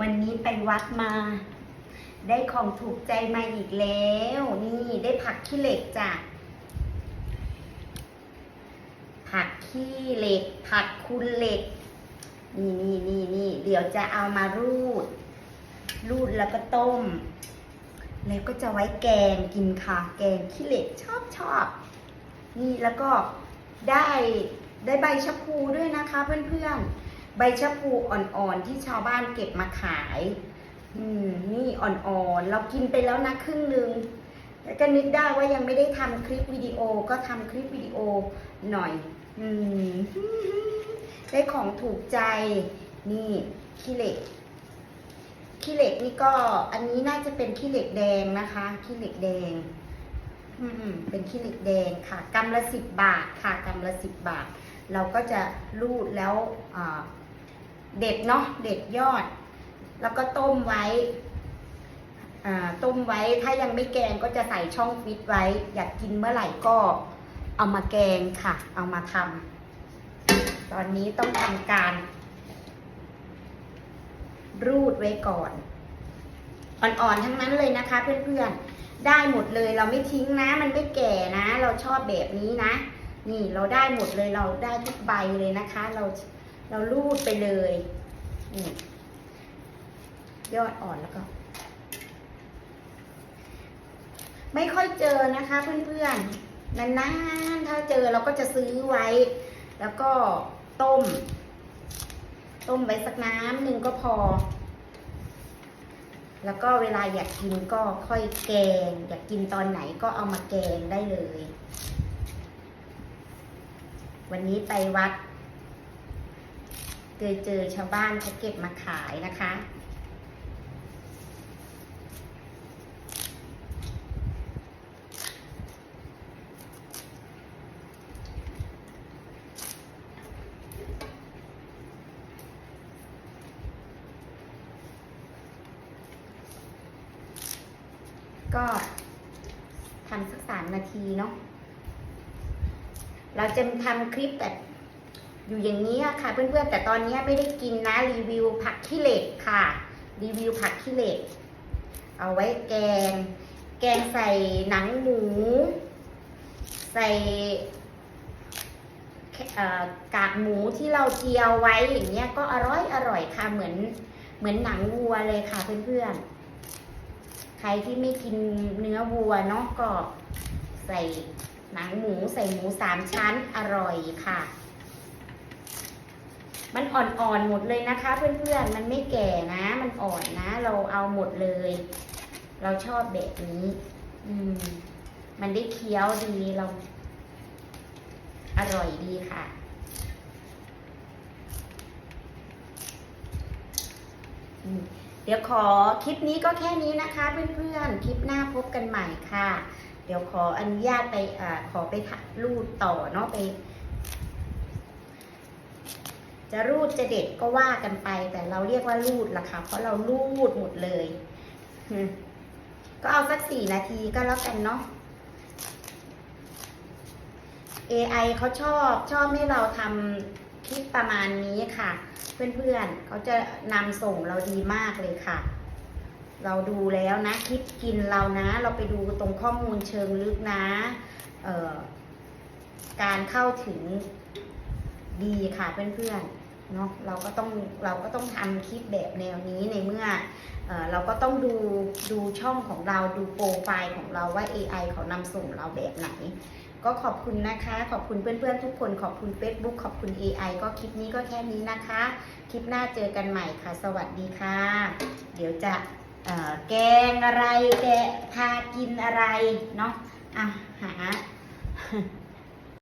วันนี้ไปวัดมา ได้ของถูกใจมาอีกแล้ว นี่ได้ผักขี้เหล็กจ้ะผักขี้เหล็ก ผักคุณเหล็ก นี่นี่นี่นี่เดี๋ยวจะเอามารูด รูดแล้วก็ต้ม แล้วก็จะไว้แกงกินค่ะ แกงขี้เหล็กชอบชอบ นี่แล้วก็ได้ได้ใบชะพูด้วยนะคะเพื่อนๆ ใบชะพูอ่อนๆที่ชาวบ้านเก็บมาขาย อืม นี่อ่อนๆ เรากินไปแล้วนะครึ่งหนึ่งแล้วก็นึกได้ว่ายังไม่ได้ทำคลิปวิดีโอก็ทำคลิปวิดีโอหน่อย อืม ได้ของถูกใจ นี่ขี้เหล็กขี้เหล็กนี่ก็อันนี้น่าจะเป็นขี้เหล็กแดงนะคะขี้เหล็กแดง อืมเป็นขี้เหล็กแดงค่ะกำละสิบบาทค่ะกำละสิบบาท เราก็จะรูดแล้วอ่า เด็ดเนาะเด็ดยอด แล้วก็ต้มไว้อ่าต้มไว้ถ้ายังไม่แกงก็จะใส่ช่องฟิตไว้ อยากกินเมื่อไหร่ก็เอามาแกงค่ะ เอามาทำตอนนี้ต้องทำการ รูดไว้ก่อน อ่อนๆทั้งนั้นเลยนะคะ เพื่อนๆได้หมดเลยเราไม่ทิ้งนะ มันไม่แก่นะ เราชอบแบบนี้นะ นี่เราได้หมดเลยเราได้ทุกใบเลยนะคะ เรา เรารูดไปเลยนี่ยอดอ่อนแล้วก็ ไม่ค่อยเจอนะคะเพื่อนๆนานๆถ้าเจอเราก็จะซื้อไว้ แล้วก็ต้ม ต้มไว้สักน้ำหนึ่งก็พอ แล้วก็เวลาอยากกินก็ค่อยแกง อยากกินตอนไหนก็เอามาแกงได้เลย วันนี้ไปวัด เจอเจอชาวบ้านเขาเก็บมาขายนะคะ ก็ทำสักสามนาทีเนาะเราจะทำคลิปแบบ อยู่อย่างนี้ค่ะเพื่อนๆแต่ตอนนี้ไม่ได้กินนะรีวิวผักขี้เหล็กค่ะ รีวิวผักขี้เหล็ก เอาไว้แกง แกงใส่หนังหมู ใส่กากหมูที่เราเจียวไว้อย่างเงี้ยก็อร่อยอร่อยค่ะเหมือนเหมือนหนังวัวเลยค่ะเพื่อนๆ ใครที่ไม่กินเนื้อวัวเนาะก็ใส่หนังหมูใส่หมูสามชั้นอร่อยค่ะ มันอ่อนๆหมดเลยนะคะ เพื่อนๆ มันไม่แก่นะ มันอ่อนนะ เราเอาหมดเลย เราชอบแบบนี้ อืม มันได้เคี้ยวดีเรา อร่อยดีค่ะ เดี๋ยวขอคลิปนี้ก็แค่นี้นะคะ เพื่อนๆ คลิปหน้าพบกันใหม่ค่ะ เดี๋ยวขออนุญาตไปอขอไปถ่ายรูดต่อเนาะไป จะรูดจะเด็ดก็ว่ากันไป แต่เราเรียกว่ารูดล่ะค่ะ เพราะเรารูดหมดเลยก็เอาสักสี่นาทีก็แล้วกันเนาะ AI เขาชอบชอบให้เราทำคลิปประมาณนี้ค่ะ เพื่อนๆเขาจะนำส่งเราดีมากเลยค่ะ เราดูแล้วนะคลิปกินเรานะ เราไปดูตรงข้อมูลเชิงลึกนะการเข้าถึงดีค่ะเพื่อนๆ เนาะเราก็ต้องเราก็ต้องทำคลิปแบบแนวนี้ในเมื่อเออเราก็ต้องดูดูช่องของเราดูโปรไฟล์ของเราว่า AI เขานำส่งเราแบบไหน ก็ขอบคุณนะคะ ขอบคุณเพื่อนๆทุกคนขอบคุณ Facebook ขอบคุณ AI ก็คลิปนี้ก็แค่นี้นะคะ คลิปหน้าเจอกันใหม่ค่ะ สวัสดีค่ะ เดี๋ยวจะแกงอะไรแกะพากินอะไรเนาะอะหา